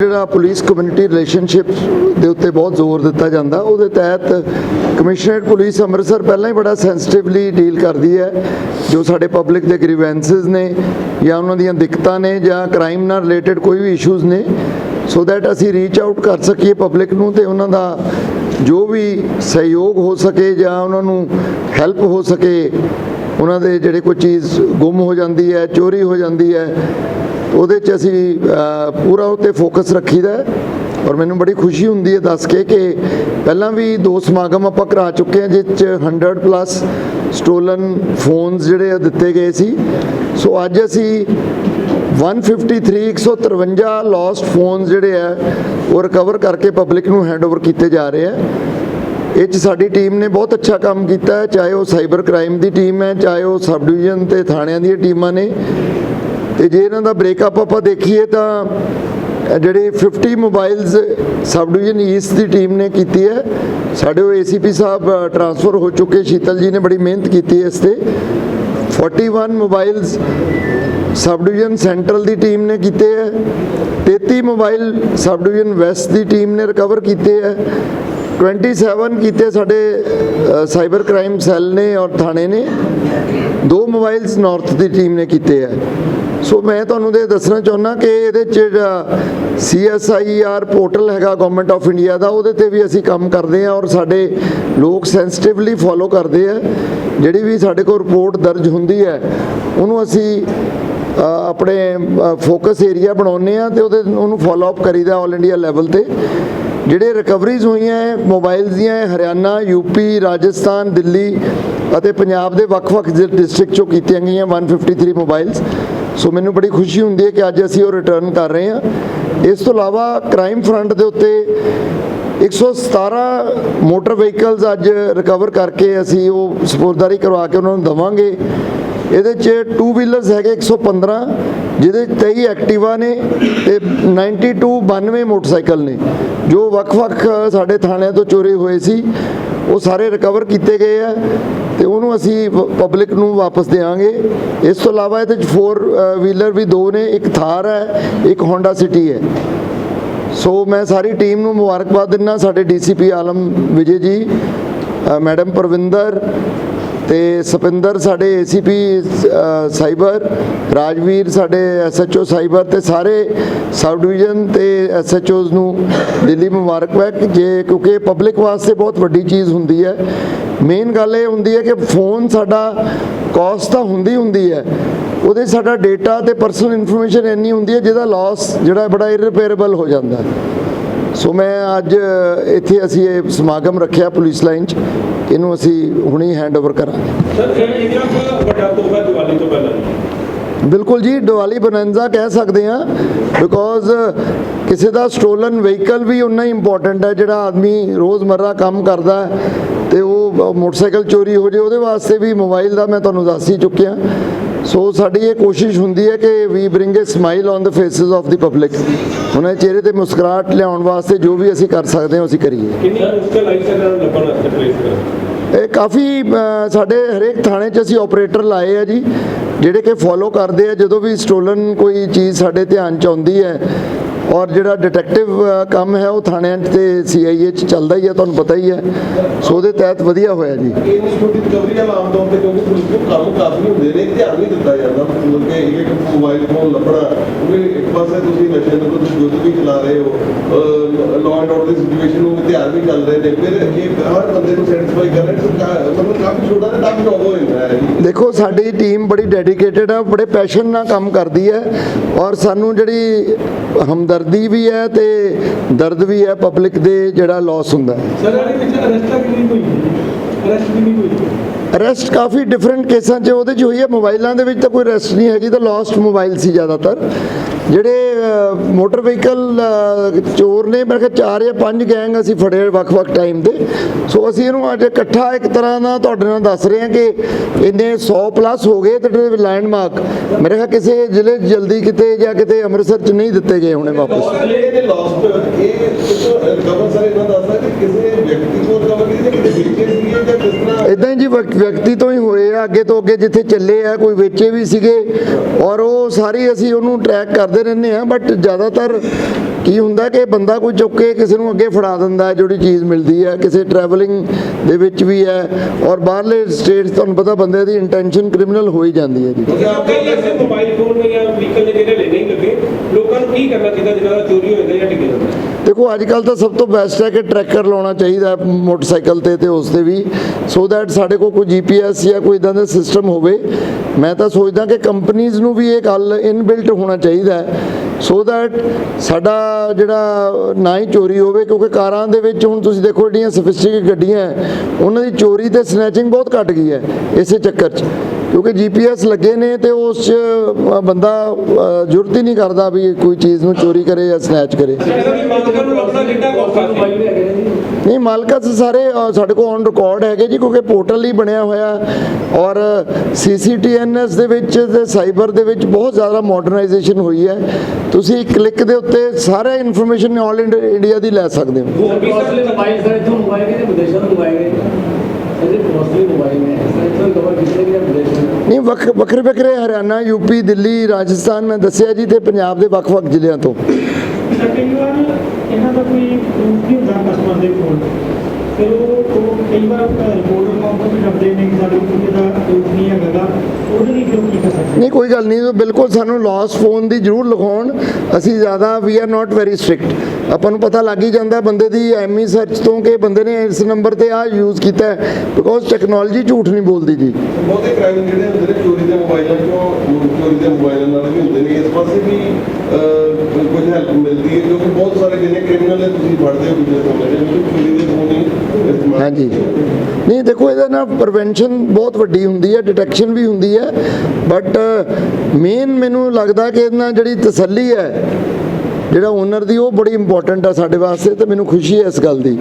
ਜਿਹੜਾ police community relationship ਦੇ ਉੱਤੇ ਬਹੁਤ ਜ਼ੋਰ ਦਿੱਤਾ ਜਾਂਦਾ, ਉਹਦੇ ਤਹਿਤ ਕਮਿਸ਼ਨਰੇਟ ਪੁਲਿਸ ਅੰਮ੍ਰਿਤਸਰ ਪਹਿਲਾਂ ਹੀ ਬੜਾ ਸੈਂਸਿਟਿਵਲੀ ਡੀਲ ਕਰਦੀ ਹੈ, ਜੋ ਸਾਡੇ ਪਬਲਿਕ ਦੇ ਗ੍ਰੀਵੈਂਸਸ ਨੇ ਜਾਂ ਉਹਨਾਂ ਦੀਆਂ ਦਿੱਕਤਾਂ ਨੇ ਜਾਂ ਕ੍ਰਾਈਮ ਨਾਲ ਰਿਲੇਟਡ ਕੋਈ ਵੀ ਇਸ਼ੂਜ਼ ਨੇ ਸੋ ਦੈਟ ਅਸੀਂ ਰੀਚ ਆਊਟ ਕਰ ਸਕੀਏ ਪਬਲਿਕ ਨੂੰ ਤੇ ਉਹਨਾਂ ਦਾ ਜੋ ਵੀ ਸਹਿਯੋਗ ਹੋ ਸਕੇ ਜਾਂ ਉਹਨਾਂ ਨੂੰ ਹੈਲਪ ਹੋ ਸਕੇ, ਉਹਨਾਂ ਦੇ ਜਿਹੜੇ ਕੋਈ ਚੀਜ਼ ਗੁੰਮ ਹੋ ਜਾਂਦੀ ਹੈ, ਚੋਰੀ ਹੋ ਜਾਂਦੀ ਹੈ ਉਹਦੇ 'ਚ ਅਸੀਂ ਪੂਰਾ ਉੱਤੇ ਫੋਕਸ ਰੱਖੀਦਾ ਹੈ। ਔਰ ਮੈਨੂੰ ਬੜੀ ਖੁਸ਼ੀ ਹੁੰਦੀ ਹੈ ਦੱਸ ਕੇ ਕਿ ਪਹਿਲਾਂ ਵੀ ਦੋ ਸਮਾਗਮ ਆਪਾਂ ਕਰਾ ਚੁੱਕੇ ਹਾਂ, ਜਿਸ 'ਚ 100 ਪਲੱਸ ਸਟੋਲਨ ਫੋਨਸ ਜਿਹੜੇ ਆ ਦਿੱਤੇ ਗਏ ਸੀ। ਸੋ ਅੱਜ ਅਸੀਂ 153 153 ਲੋਸਟ ਫੋਨਸ ਜਿਹੜੇ ਆ, ਉਹ ਰਿਕਵਰ ਕਰਕੇ ਪਬਲਿਕ ਨੂੰ ਹੈਂਡਓਵਰ ਕੀਤੇ ਜਾ ਰਹੇ ਆ। ਇਹ 'ਚ ਸਾਡੀ ਟੀਮ ਨੇ ਬਹੁਤ ਅੱਛਾ ਕੰਮ ਕੀਤਾ ਹੈ, ਚਾਹੇ ਉਹ ਸਾਈਬਰ ਕ੍ਰਾਈਮ ਦੀ ਟੀਮ ਹੈ, ਚਾਹੇ ਉਹ ਸਬ ਡਿਵੀਜ਼ਨ ਤੇ ਥਾਣਿਆਂ ਦੀਆਂ ਟੀਮਾਂ ਨੇ। ਤੇ ਜੇ ਇਹਨਾਂ ਦਾ ਬ੍ਰੇਕਅਪ ਆਪਾਂ ਦੇਖੀਏ ਤਾਂ ਜਿਹੜੇ 50 ਮੋਬਾਈਲਸ ਸਬ ਡਿਵੀਜ਼ਨ ਈਸਟ ਦੀ ਟੀਮ ਨੇ ਕੀਤੀ ਹੈ, ਸਾਡੇ ਉਹ ਏਸੀਪੀ ਸਾਹਿਬ ਟਰਾਂਸਫਰ ਹੋ ਚੁੱਕੇ, ਸ਼ੀਤਲ ਜੀ ਨੇ ਬੜੀ ਮਿਹਨਤ ਕੀਤੀ ਇਸ ਤੇ। 41 ਮੋਬਾਈਲਸ ਸਬ ਡਿਵੀਜ਼ਨ ਸੈਂਟਰਲ ਦੀ ਟੀਮ ਨੇ ਕੀਤੇ ਹੈ 33 ਮੋਬਾਈਲ ਸਬ ਡਿਵੀਜ਼ਨ ਵੈਸਟ ਦੀ ਟੀਮ ਨੇ ਰਿਕਵਰ ਕੀਤੇ ਹੈ 27 ਕੀਤੇ ਸਾਡੇ ਸਾਈਬਰ ਕ੍ਰਾਈਮ ਸੈੱਲ ਨੇ ਔਰ ਥਾਣੇ ਨੇ, ਦੋ ਮੋਬਾਈਲਸ ਨਾਰਥ ਦੀ ਟੀਮ ਨੇ ਕੀਤੇ ਹੈ। ਸੋ ਮੈਂ ਤੁਹਾਨੂੰ ਇਹ ਦੱਸਣਾ ਚਾਹੁੰਦਾ ਕਿ ਇਹਦੇ ਚ ਜਿਹੜਾ CSIR ਪੋਰਟਲ ਹੈਗਾ ਗਵਰਨਮੈਂਟ ਆਫ ਇੰਡੀਆ ਦਾ ਉਹਦੇ ਤੇ ਵੀ ਅਸੀਂ ਕੰਮ ਕਰਦੇ ਹਾਂ ਔਰ ਸਾਡੇ ਲੋਕ ਸੈਂਸਿਟਿਵਲੀ ਫੋਲੋ ਕਰਦੇ ਆ। ਜਿਹੜੀ ਵੀ ਸਾਡੇ ਕੋਲ ਰਿਪੋਰਟ ਦਰਜ ਹੁੰਦੀ ਹੈ ਉਹਨੂੰ ਅਸੀਂ ਆਪਣੇ ਫੋਕਸ ਏਰੀਆ ਬਣਾਉਂਦੇ ਆ ਤੇ ਉਹਦੇ ਉਹਨੂੰ ਫਾਲੋ ਅਪ ਕਰੀਦਾ ਆਲ ਇੰਡੀਆ ਲੈਵਲ ਤੇ। ਜਿਹੜੇ ਰਿਕਵਰੀਜ਼ ਹੋਈਆਂ ਹੈ ਮੋਬਾਈਲਸ ਦੀਆਂ ਹੈ, ਹਰਿਆਣਾ ਯੂਪੀ ਰਾਜਸਥਾਨ ਦਿੱਲੀ ਅਤੇ ਪੰਜਾਬ ਦੇ ਵੱਖ-ਵੱਖ ਡਿਸਟ੍ਰਿਕਟ ਚੋਂ ਕੀਤੀਆਂ ਗਈਆਂ 153 ਮੋਬਾਈਲਸ ਸੋ ਮੈਨੂੰ ਬੜੀ ਖੁਸ਼ੀ ਹੁੰਦੀ ਹੈ ਕਿ ਅੱਜ ਅਸੀਂ ਉਹ ਰਿਟਰਨ ਕਰ ਰਹੇ ਹਾਂ। ਇਸ ਤੋਂ ਇਲਾਵਾ ਕ੍ਰਾਈਮ ਫਰੰਟ ਦੇ ਉੱਤੇ 117 ਮੋਟਰ ਵਹੀਕਲਸ ਅੱਜ ਰਿਕਵਰ ਕਰਕੇ ਅਸੀਂ ਉਹ ਸਪੋਰਟਦਾਰੀ ਕਰਵਾ ਕੇ ਉਹਨਾਂ ਨੂੰ ਦਵਾਂਗੇ। ਇਹਦੇ 'ਚ ਟੂ ਵੀਲਰਸ ਹੈਗੇ 115 ਜਿਹਦੇ 'ਚ 23 ਐਕਟਿਵਾ ਨੇ ਤੇ 92 92 ਮੋਟਰਸਾਈਕਲ ਨੇ, ਜੋ ਵੱਖ-ਵੱਖ ਸਾਡੇ ਥਾਣਿਆਂ ਤੋਂ ਚੋਰੀ ਹੋਏ ਸੀ। ਉਹ ਸਾਰੇ ਰਿਕਵਰ ਕੀਤੇ ਗਏ ਆ। ਤੇ ਉਹਨੂੰ ਅਸੀਂ ਪਬਲਿਕ ਨੂੰ ਵਾਪਸ ਦੇਵਾਂਗੇ ਇਸ ਤੋਂ ਇਲਾਵਾ ਇਹਦੇ 'ਚ ਫੋਰ ਵੀਲਰ ਵੀ ਦੋ ਨੇ, ਇੱਕ ਥਾਰ ਹੈ, ਇੱਕ ਹੋਂਡਾ ਸਿਟੀ ਹੈ। ਸੋ ਮੈਂ ਸਾਰੀ ਟੀਮ ਨੂੰ ਮੁਬਾਰਕਬਾਦ ਦਿੰਦਾ, ਸਾਡੇ ਡੀਸੀਪੀ ਆਲਮ ਵਿਜੇ ਜੀ ਮੈਡਮ ਪਰਵਿੰਦਰ ਤੇ ਸਪਿੰਦਰ ਸਾਡੇ ਏਸੀਪੀ ਸਾਈਬਰ, ਰਾਜਵੀਰ ਸਾਡੇ ਐਸਐਚਓ ਸਾਈਬਰ ਤੇ ਸਾਰੇ ਸਬ ਡਿਵੀਜ਼ਨ ਤੇ ਐਸਐਚਓਜ਼ ਨੂੰ ਦਿੱਲੀ ਮੁਬਾਰਕਬਾਦ ਜੇ, ਕਿਉਂਕਿ ਪਬਲਿਕ ਵਾਸਤੇ ਬਹੁਤ ਵੱਡੀ ਚੀਜ਼ ਹੁੰਦੀ ਹੈ। ਮੇਨ ਗੱਲ ਇਹ ਹੁੰਦੀ ਹੈ ਕਿ ਫੋਨ ਸਾਡਾ ਕਾਸਟ ਤਾਂ ਹੁੰਦੀ ਹੁੰਦੀ ਹੈ। ਉਹਦੇ ਸਾਡਾ ਡੇਟਾ ਤੇ ਪਰਸਨਲ ਇਨਫੋਰਮੇਸ਼ਨ ਇੰਨੀ ਹੁੰਦੀ ਹੈ ਜਿਹਦਾ ਲਾਸ ਜਿਹੜਾ ਬੜਾ ਇਰਰਿਪੇਅਰੇਬਲ ਹੋ ਜਾਂਦਾ ਸੋ ਮੈਂ ਅੱਜ ਇੱਥੇ ਅਸੀਂ ਇਹ ਸਮਾਗਮ ਰੱਖਿਆ ਪੁਲਿਸ ਲਾਈਨ 'ਚ। ਇਹਨੂੰ ਅਸੀਂ ਹੁਣੀ ਹੈਂਡਓਵਰ ਕਰਾਂਗੇ। ਸਰ ਇਹ ਕੁ ਵੱਡਾ ਤੋਹਫਾ ਦੀਵਾਲੀ ਤੋਂ ਪਹਿਲਾਂ ਬਿਲਕੁਲ ਜੀ ਦੀਵਾਲੀ ਬਨੰਜ਼ਾ ਕਹਿ ਸਕਦੇ ਹਾਂ ਬਿਕੋਜ਼ ਕਿਸੇ ਦਾ ਸਟੋਲਨ ਵਹੀਕਲ ਵੀ ਉਨਾ ਹੀ ਇੰਪੋਰਟੈਂਟ ਹੈ ਜਿਹੜਾ ਆਦਮੀ ਰੋਜ਼ਮਰਰਾ ਕੰਮ ਕਰਦਾ ਤੇ ਉਹ ਮੋਟਰਸਾਈਕਲ ਚੋਰੀ ਹੋ ਜੇ ਉਹਦੇ ਵਾਸਤੇ ਵੀ ਮੋਬਾਈਲ ਦਾ ਮੈਂ ਤੁਹਾਨੂੰ ਦੱਸ ਹੀ ਚੁੱਕਿਆ। ਸੋ ਸਾਡੀ ਇਹ ਕੋਸ਼ਿਸ਼ ਹੁੰਦੀ ਹੈ ਕਿ we bring a smile on the faces of the public ਉਹਨਾਂ ਦੇ ਚਿਹਰੇ ਤੇ ਮੁਸਕਰਾਹਟ ਲਿਆਉਣ ਵਾਸਤੇ ਜੋ ਵੀ ਅਸੀਂ ਕਰ ਸਕਦੇ ਹਾਂ ਅਸੀਂ ਕਰੀਏ। ਕਿੰਨੀ ਮੁਸ਼ਕਲ ਆਈ ਸਰ ਇਹਨਾਂ ਨੂੰ ਲੱਭਣ ਵਾਸਤੇ ਟ੍ਰੇਸ ਕਰਨ ਇਹ ਕਾਫੀ ਸਾਡੇ ਹਰੇਕ ਥਾਣੇ 'ਚ ਅਸੀਂ ਆਪਰੇਟਰ ਲਾਏ ਆ ਜੀ ਜਿਹੜੇ ਕਿ ਫੋਲੋ ਕਰਦੇ ਆ। ਜਦੋਂ ਵੀ ਸਟੋਲਨ ਕੋਈ ਚੀਜ਼ ਸਾਡੇ ਧਿਆਨ 'ਚ ਆਉਂਦੀ ਹੈ ਔਰ ਜਿਹੜਾ ਡਿਟੈਕਟਿਵ ਕੰਮ ਹੈ ਉਹ ਥਾਣਿਆਂ ਤੇ ਸੀਆਈਏ 'ਚ ਚੱਲਦਾ ਹੀ ਹੈ ਤੁਹਾਨੂੰ ਪਤਾ ਹੀ ਹੈ। ਸੋ ਉਹਦੇ ਤਹਿਤ ਵਧੀਆ ਹੋਇਆ ਜੀ। ਇਹ ਛੋਟੀ ਰਿਕਵਰੀ ਵਾਲਾ ਆਮ ਤੌਰ ਤੇ ਕਿਉਂਕਿ ਪੁਲਿਸ ਨੂੰ ਕੰਮ ਕਾਫੀ ਹੁੰਦੇ ਨੇ ਧਿਆਨ ਨਹੀਂ ਦਿੱਤਾ ਜਾਂਦਾ। ਮਤਲਬ ਕਿ ਇੱਕ ਮੋਬਾਈਲ ਫੋਨ ਲੱਭਣਾ ਕਿਉਂਕਿ ਇੱਕ ਪਾਸੇ ਤੁਸੀਂ ਨਸ਼ੇ ਨੂੰ ਤੁਸੀਂ ਯੁੱਧ ਵੀ ਚਲਾ ਰਹੇ ਹੋ ਲਾਅ ਐਂਡ ਆਰਡਰ ਦੀ ਸਿਚੁਏਸ਼ਨ ਨੂੰ ਧਿਆਨ ਵੀ ਚੱਲ ਰਹੇ। ਨੇ ਫਿਰ ਇਹ ਹਰ ਬੰਦੇ ਨੂੰ ਸੈਟੀਸਫਾਈ ਕਰਨਾ ਇੱਕ ਸਰਕਾਰ- ਮਤਲਬ ਕਾਫੀ ਛੋਟਾ ਤੇ ਟਫ ਜੌਬ ਹੋ ਜਾਂਦਾ ਹੈ ਜੀ। ਦੇਖੋ ਸਾਡੀ ਟੀਮ ਬੜੀ ਡੈਡੀਕੇਟਿਡ ਆ ਬੜੇ ਪੈਸ਼ਨ ਨਾਲ ਕੰਮ ਕਰਦੀ ਹੈ। ਔਰ ਸਾਨੂੰ ਜਿਹੜੀ ਹਮਦਰਦੀ ਵੀ ਹੈ ਤੇ ਦਰਦ ਵੀ ਹੈ ਪਬਲਿਕ ਦੇ ਜਿਹੜਾ ਲਾਸ ਹੁੰਦਾ ਸਰ ਇਹਦੇ ਵਿੱਚ ਅਰੈਸਟਾਂ ਕਿੰਨੀ ਹੋਈ? ਅਰੈਸਟ ਕਿੰਨੀ ਹੋਈ? ਅਰੈਸਟ ਕਾਫੀ ਡਿਫਰੈਂਟ ਕੇਸਾਂ 'ਚ ਉਹਦੇ 'ਚ ਹੋਈ ਹੈ। ਮੋਬਾਈਲਾਂ ਦੇ ਵਿੱਚ ਤਾਂ ਕੋਈ ਅਰੈਸਟ ਨਹੀਂ ਹੈਗੀ ਤਾਂ ਲਾਸਟ ਮੋਬਾਈਲ ਸੀ ਜ਼ਿਆਦਾਤਰ। ਜਿਹੜੇ ਮੋਟਰ ਵਹੀਕਲ ਚੋਰ ਨੇ ਮੈਂ ਕਿਹਾ ਚਾਰ ਜਾਂ ਪੰਜ ਗੈਂਗ ਅਸੀਂ ਫੜੇ ਵੱਖ-ਵੱਖ ਟਾਈਮ ਤੇ। ਸੋ ਅਸੀਂ ਇਹਨੂੰ ਅੱਜ ਇਕੱਠਾ ਇੱਕ ਤਰ੍ਹਾਂ ਦਾ ਤੁਹਾਡੇ ਨਾਲ ਦੱਸ ਰਹੇ ਹਾਂ ਕਿ ਇੰਨੇ 100 ਪਲੱਸ ਹੋ ਗਏ ਤੇ ਲੈਂਡਮਾਰਕ। ਮੇਰੇ ਖਿਆਲ ਕਿਸੇ ਜ਼ਿਲ੍ਹੇ ਜਲਦੀ ਕਿਤੇ ਜਾਂ ਕਿਤੇ ਅੰਮ੍ਰਿਤਸਰ 'ਚ ਨਹੀਂ ਦਿੱਤੇ ਗਏ ਹੋਣੇ ਵਾਪਸ। ਲਾਸਟ ਇਹ ਰਿਕਵਰ ਸਰ ਇਹਨਾਂ ਦੱਸਦਾ ਕਿ ਕਿਸੇ ਵਿਅਕਤੀ ਤੋਂ ਰਿਕਵਰ ਕੀਤੀ ਜਾਂ ਕਿਸੇ ਵਿਅਕਤੀ ਸੀ ਜਾਂ ਕਿਸ ਤਰ੍ਹਾਂ? ਇਦਾਂ ਜੀ ਵਿਅਕ- ਵਿਅਕਤੀ ਤੋਂ ਹੀ ਹੋਏ ਆ, ਅੱਗੇ ਤੋਂ ਅੱਗੇ ਜਿੱਥੇ ਚੱਲੇ ਆ, ਕੋਈ ਵੇਚੇ ਵੀ ਸੀਗੇ। ਔਰ ਉਹ ਸਾਰੇ ਅਸੀਂ ਉਹਨੂੰ ਟਰੈਕ ਕਰਦੇ ਰਹਿੰਦੇ ਆ ਬਟ ਜ਼ਿਆਦਾਤਰ ਕੀ ਹੁੰਦਾ ਕਿ ਬੰਦਾ ਕੋਈ ਚੁੱਕ ਕੇ ਕਿਸੇ ਨੂੰ ਅੱਗੇ ਫੜਾ ਦਿੰਦਾ ਜਿਹੜੀ ਚੀਜ਼ ਮਿਲਦੀ ਹੈ। ਕਿਸੇ ਟਰੈਵਲਿੰਗ ਦੇ ਵਿੱਚ ਵੀ ਹੈ, ਔਰ ਬਾਹਰਲੇ ਸਟੇਟਸ ਤੁਹਾਨੂੰ ਪਤਾ ਬੰਦੇ ਦੀ ਇੰਟੈਂਸ਼ਨ ਕ੍ਰਿਮੀਨਲ ਹੋ ਹੀ ਜਾਂਦੀ ਹੈ ਜੀ। ਮੋਬਾਈਲ ਫੋਨ ਜਾਂ ਵਹੀਕਲ ਜਿਹੜੇ ਲੈ ਨਹੀਂ ਲੱਗੇ ਲੋਕਾਂ ਨੂੰ ਕੀ ਕਰਨਾ ਚਾਹੀਦਾ ਜਿਹਨਾਂ ਦਾ ਚੋਰੀ ਹੋ ਜਾਂਦਾ ਜਾਂ ਡਿੱਗ ਜਾਂਦਾ ਦੇਖੋ ਅੱਜ ਕੱਲ ਤਾਂ ਸਭ ਤੋਂ ਬੈਸਟ ਹੈ ਕਿ ਟਰੈਕਰ ਲਾਉਣਾ ਚਾਹੀਦਾ ਮੋਟਰਸਾਈਕਲ ਤੇ ਤੇ ਉਸ ਤੇ ਵੀ। ਸੋ ਦੈਟ ਸਾਡੇ ਕੋਲ ਕੋਈ ਜੀਪੀਐਸ ਜਾਂ ਕੋਈ ਇਦਾਂ ਦਾ ਸਿਸਟਮ ਹੋਵੇ। ਮੈਂ ਤਾਂ ਸੋਚਦਾ ਕਿ ਕੰਪਨੀਆਂ ਨੂੰ ਵੀ ਇਹ ਗੱਲ ਇਨਬਿਲਟ ਹੋਣਾ ਚਾਹੀਦਾ ਸੋ ਦੈਟ ਸਾਡਾ ਜਿਹੜਾ ਨਾ ਹੀ ਚੋਰੀ ਹੋਵੇ, ਕਿਉਂਕਿ ਕਾਰਾਂ ਦੇ ਵਿੱਚ ਹੁਣ ਤੁਸੀਂ ਦੇਖੋ ਜਿਹੜੀਆਂ ਸਫਿਸਟਿਕ ਗੱਡੀਆਂ ਉਹਨਾਂ ਦੀ ਚੋਰੀ ਤੇ ਸਨੈਚਿੰਗ ਬਹੁਤ ਘਟ ਗਈ ਹੈ, ਇਸੇ ਚੱਕਰ 'ਚ। ਕਿਉਂਕਿ ਜੀਪੀਐਸ ਲੱਗੇ ਨੇ ਤੇ ਉਸ 'ਚ ਬੰਦਾ ਜ਼ਰੂਰਤ ਹੀ ਨਹੀਂ ਕਰਦਾ ਵੀ ਕੋਈ ਚੀਜ਼ ਨੂੰ ਚੋਰੀ ਕਰੇ ਜਾਂ ਸਨੈਚ ਕਰੇ। ਨਹੀਂ, ਮਾਲਕਾਂ ਸਾਰੇ ਸਾਡੇ ਕੋਲ ਔਨ ਰਿਕਾਰਡ ਹੈਗੇ ਜੀ, ਕਿਉਂਕਿ ਪੋਰਟਲ ਹੀ ਬਣਿਆ ਹੋਇਆ। ਔਰ ਸੀਸੀਟੀਐਨਐਸ ਦੇ ਵਿੱਚ ਤੇ ਸਾਈਬਰ ਦੇ ਵਿੱਚ ਬਹੁਤ ਜ਼ਿਆਦਾ ਮਾਡਰਨਾਈਜੇਸ਼ਨ ਹੋਈ ਹੈ। ਤੁਸੀਂ ਕਲਿੱਕ ਦੇ ਉੱਤੇ ਸਾਰਾ ਇਨਫੋਰਮੇਸ਼ਨ ਆਲ ਇੰਡੀਆ ਦੀ ਲੈ ਸਕਦੇ ਹੋ। ਹੋਰ ਵੀ ਕੋਸਟਲੀ ਮੋਬਾਈਲ ਸਰ ਇੱਥੋਂ ਮੰਗਵਾਏ ਗਏ ਤੇ ਵਿਦੇਸ਼ੋਂ ਤੋਂ ਮੰਗਵਾਏ ਗਏ ਇਹਦੇ ਕੋਸਟਲੀ ਮੋਬਾਈਲ ਨੇ। ਸਰ ਇੱਥੋਂ ਕਵਰ ਕੀਤੇ ਗਏ ਵਿਦੇਸ਼ੋਂ ਨਹੀਂ, ਵੱਖ ਵੱਖਰੇ ਵੱਖਰੇ ਹਰਿਆਣਾ, ਯੂਪੀ, ਦਿੱਲੀ, ਰਾਜਸਥਾਨ, ਮੈਂ ਦੱਸਿਆ ਜੀ ਤੇ ਪੰਜਾਬ ਦੇ ਵੱਖ-ਵੱਖ ਜ਼ਿਲ੍ਹਿਆਂ ਤੋਂ। ਕਈ ਵਾਰ ਇਹਨਾਂ ਦਾ ਕੋਈ ਪ੍ਰੂਫ ਹੁੰਦਾ ਕਸਟਮਰ ਦੇ ਕੋਲ। ਫਿਰ ਉਹ ਕਈ ਵਾਰ ਰਿਪੋਰਟਰ ਕਾਉਂਟਰ ਵੀ ਨੇ ਕਿ ਸਾਡੇ ਕੋਲ ਇਹਦਾ ਪ੍ਰੂਫ ਨਹੀਂ ਹੈਗਾ ਗਾ। ਉਹਦੇ ਲਈ ਕਿਉਂ ਕੀ ਕਰ ਸਕਦੇ ਨਹੀਂ ਕੋਈ ਗੱਲ ਨਹੀਂ ਬਿਲਕੁਲ ਸਾਨੂੰ ਲਾਸ ਫੋਨ ਦੀ ਜ਼ਰੂਰ ਲਿਖਾਉਣ। ਅਸੀਂ ਜ਼ਿਆਦਾ we are not very strict ਆਪਾਂ ਨੂੰ ਪਤਾ ਲੱਗ ਹੀ ਜਾਂਦਾ ਬੰਦੇ ਦੀ ਐਮਈ ਸਰਚ ਤੋਂ ਕਿ ਬੰਦੇ ਨੇ ਇਸ ਨੰਬਰ ਤੇ ਆ ਯੂਜ਼ ਕੀਤਾ ਬਿਕੋਜ਼ ਟੈਕਨੋਲੋਜੀ ਝੂਠ ਨਹੀਂ ਬੋਲਦੀ ਜੀ। ਬਹੁਤੇ ਕ੍ਰਾਈਮ ਜਿਹੜੇ ਹੁੰਦੇ ਨੇ ਚੋਰੀ ਦੇ ਮੋਬਾਈਲਾਂ ਚੋਂ ਚੋਰੀ ਦੇ ਮੋਬਾਈਲਾਂ ਨਾਲ ਵੀ ਹੁੰਦੇ ਨੇ। ਇਸ ਪਾਸੇ ਵੀ ਕੁਝ ਹੈਲਪ ਮਿਲਦੀ ਹੈ ਕਿਉਂਕਿ ਬਹੁਤ ਸਾਰੇ ਜਿਹਨੇ ਕ੍ਰਿਮੀਨਲ ਨੇ ਤੁਸੀਂ ਫੜਦੇ ਹੋ ਦੂਜੇ ਸਮੇਂ ਦੇ ਚੋਰੀ ਦੇ ਫੋਨ ਹੀ ਹਾਂਜੀ। ਨਹੀਂ ਦੇਖੋ ਇਹਦੇ ਨਾਲ ਪ੍ਰੀਵੈਂਸ਼ਨ ਬਹੁਤ ਵੱਡੀ ਹੁੰਦੀ ਹੈ ਡਿਟੈਕਸ਼ਨ ਵੀ ਹੁੰਦੀ ਹੈ ਬਟ ਮੇਨ ਮੈਨੂੰ ਲੱਗਦਾ ਕਿ ਇਹਨਾਂ ਜਿਹੜੀ ਤਸੱਲੀ ਹੈ, ਜਿਹੜਾ ਓਨਰ ਦੀ, ਉਹ ਬੜੀ ਇੰਪੋਰਟੈਂਟ ਆ ਸਾਡੇ ਵਾਸਤੇ ਤੇ ਮੈਨੂੰ ਖੁਸ਼ੀ ਹੈ ਇਸ ਗੱਲ ਦੀ।